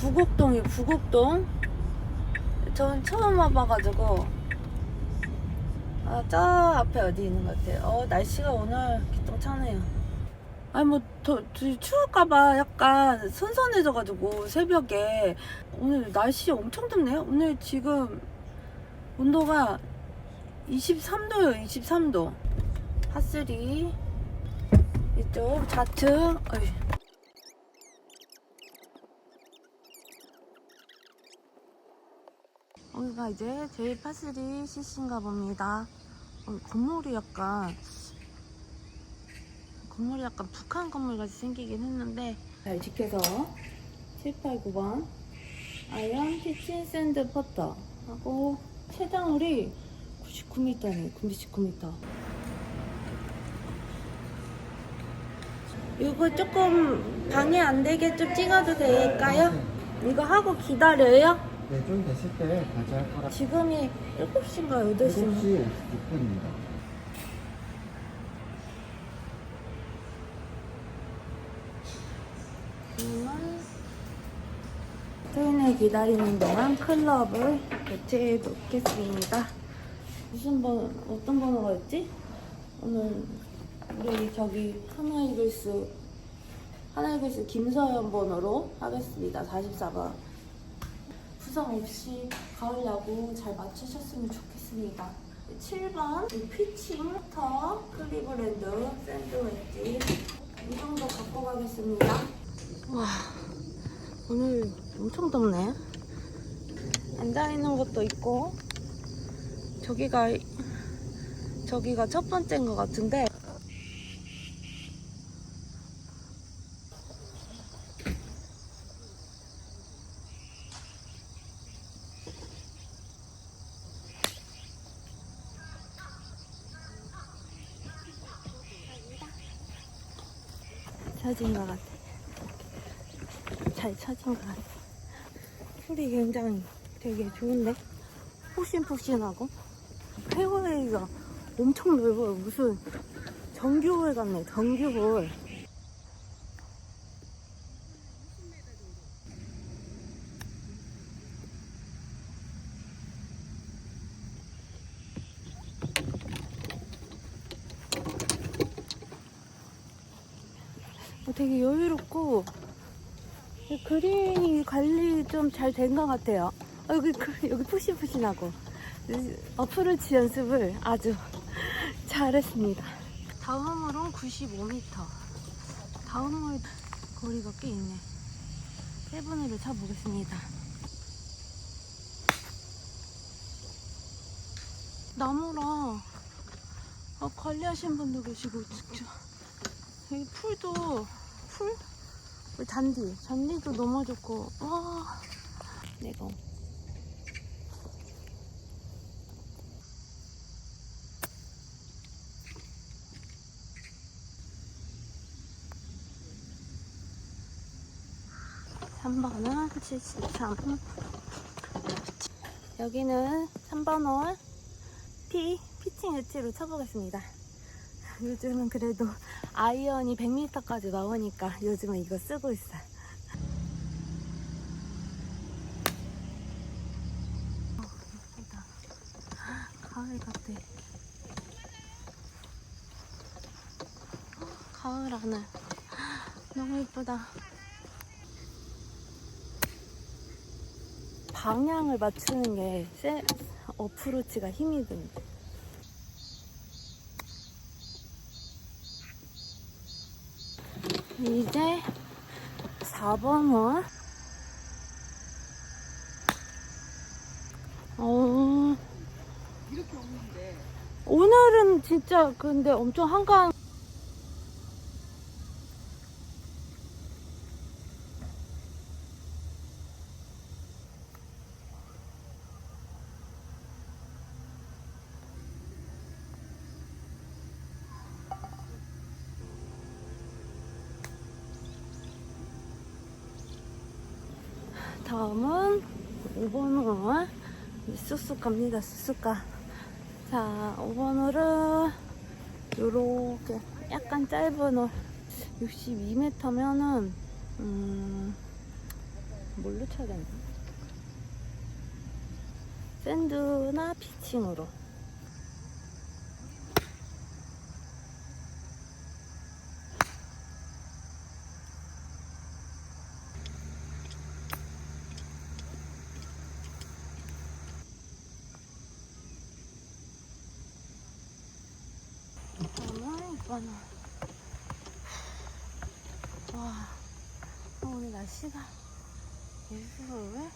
부곡동이 부곡동. 전 처음 와봐가지고 아, 저 앞에 어디 있는 것 같아요. 어, 날씨가 오늘 기똥차네요. 아니 뭐더 추울까봐 약간 선선해져가지고 새벽에 오늘 날씨 엄청 덥네요. 오늘 지금 온도가 23도요, 23도. 파3 이쪽 좌측. 어이. 여기가 이제 제일 파3 CC인가 봅니다. 어, 건물이 약간 건물이 약간 북한 건물 같이 생기긴 했는데 잘 지켜서 7, 8, 9번 아이언 키친 샌드 퍼터 하고 최장울이 99m네 99m 이거 조금 방해 안 되게 좀 찍어도 될까요? 이거 하고 기다려요? 네, 좀 됐을 때할 거라. 지금이 7시인가 8시인가? 7시 56분입니다. 트윈을 기다리는 동안 클럽을 교체해 놓겠습니다. 무슨 번, 어떤 번호가였지? 오늘 우리 저기 하나 이글스, 하나 이글스 김서연 번호로 하겠습니다. 44번. 부상 없이 가을 야구 잘 맞추셨으면 좋겠습니다. 7번 피칭터 클리브랜드 샌드웨지 이 정도 갖고 가겠습니다. 와 오늘 엄청 덥네. 앉아 있는 것도 있고 저기가 저기가 첫 번째인 것 같은데 쳐진 것 같아. 잘 쳐진 것 같아. 풀이 굉장히 되게 좋은데? 푹신푹신하고 페어웨이가 엄청 넓어요. 무슨 정규홀 같네, 정규홀. 되게 여유롭고 그린이 관리 좀 잘 된 것 같아요. 어, 여기 그- 여기 푸신푸신하고 어프로치 연습을 아주 잘했습니다. 다음으로는 95m. 다음으로 거리가 꽤 있네. 세븐으로 쳐보겠습니다. 나무랑 아, 관리하신 분도 계시고 여기 풀도 풀? 그 잔디. 잔디도 너무 좋고. 와. 내가 삼번은 73 여기는 3번 홀 피, 피칭 엣지로 쳐보겠습니다 요즘은 그래도 아이언이 100m까지 나오니까 요즘은 이거 쓰고 있어요. 어, 예쁘다. 가을 같아. 어, 가을 하늘. 너무 예쁘다. 방향을 맞추는 게 세, 어프로치가 힘이 듭니 이제 4번 홀. 어. 오늘은 진짜 근데 엄청 한강 다음은 5번 홀 쑥쑥 갑니다 쑥쑥가 자 5번 홀은 요렇게 약간 짧은 홀 62m면은 음 뭘로 쳐야 되나? 샌드나 피칭으로. 그러면 이거는 와 어, 오늘 날씨가 예술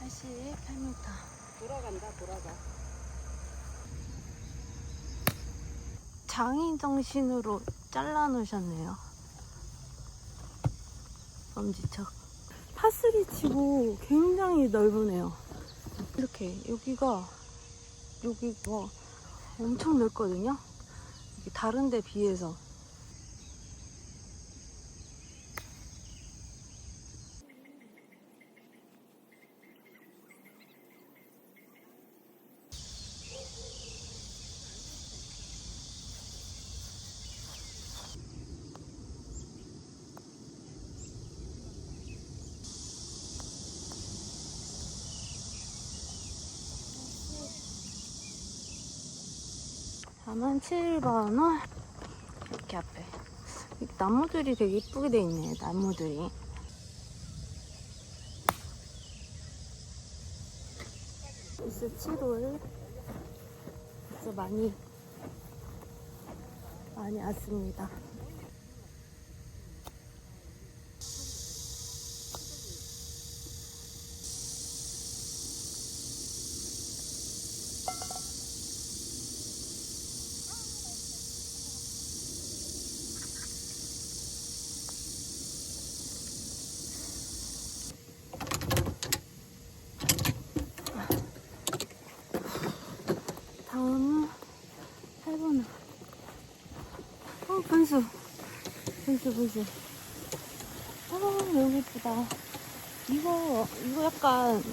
88m 돌아간다 돌아가. 장인 정신으로 잘라 놓으셨네요. 엄지척. 파스리 치고 굉장히 넓으네요. 이렇게 여기가 여기가 엄청 넓거든요 다른 데 비해서 다만 7번은 이렇게 앞에. 이 나무들이 되게 이쁘게 돼 있네 나무들이. 그래서 7월 진짜 많이 많이 왔습니다 어 분수. 분수 분수. 아 너무 예쁘다. 이거 이거 약간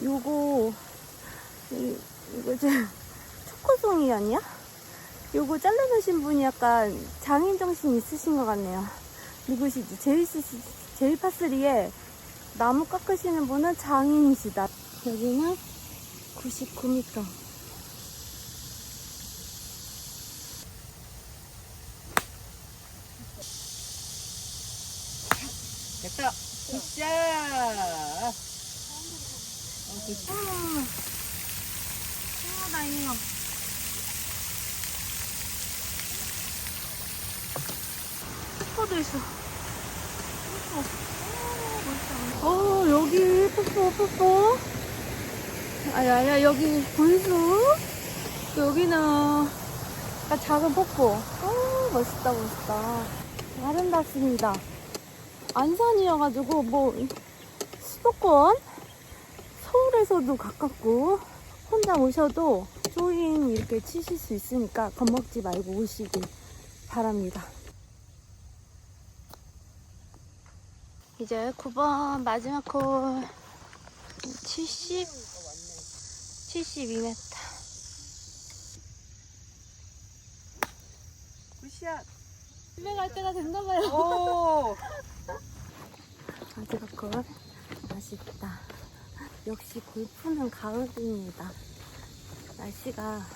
요거 이, 이거 저 초코송이 아니야? 요거 잘라놓으신 분이 약간 장인 정신 있으신 것 같네요. 누구시지? 제일 쓰시 제일 파스리에 나무 깎으시는 분은 장인이시다. 여기는 99m 굿샷 어, 굿샷. 아, 다행이야. 폭포도 있어. 폭포. 어, 여기 폭포, 폭포. 아야, 아야, 여기 분수. 여기는 작은 폭포. 어, 멋있다, 멋있다. 아름답습니다. 안산이어가지고, 뭐, 수도권? 서울에서도 가깝고 혼자 오셔도 조깅 이렇게 치실 수 있으니까 겁먹지 말고 오시길 바랍니다. 이제 9번 마지막 홀 70, 72m. 굿샷 집에 갈 때가 됐나봐요. 홀 아쉽다. 역시 골프는 가을입니다. 날씨가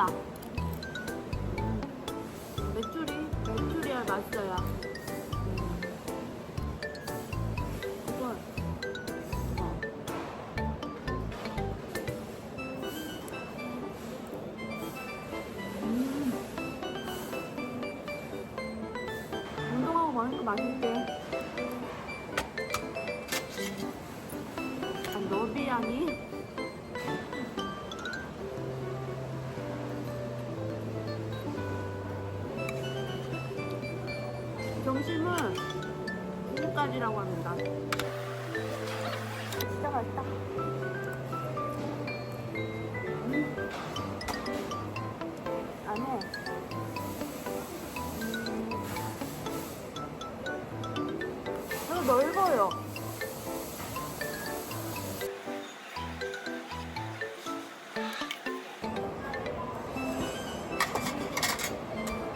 맛있다. 메추리, 메추리알 맛있어요. 이건, 어. 음. 운동하고 먹으니까 맛있게. 아, 너비아니? 점심은 9시까지라고 합니다. 진짜 맛있다. 음. 안에 되게 넓어요.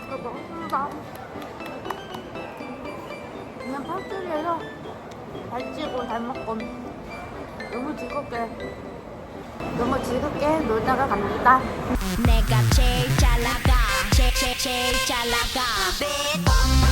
이거 먹습니다. 그냥 파스리에서 잘 찌고 잘 먹고 너무 즐겁게 너무 즐겁게 놀다가 갑니다. 내가 제일 잘 나가 제일 제일 잘 나가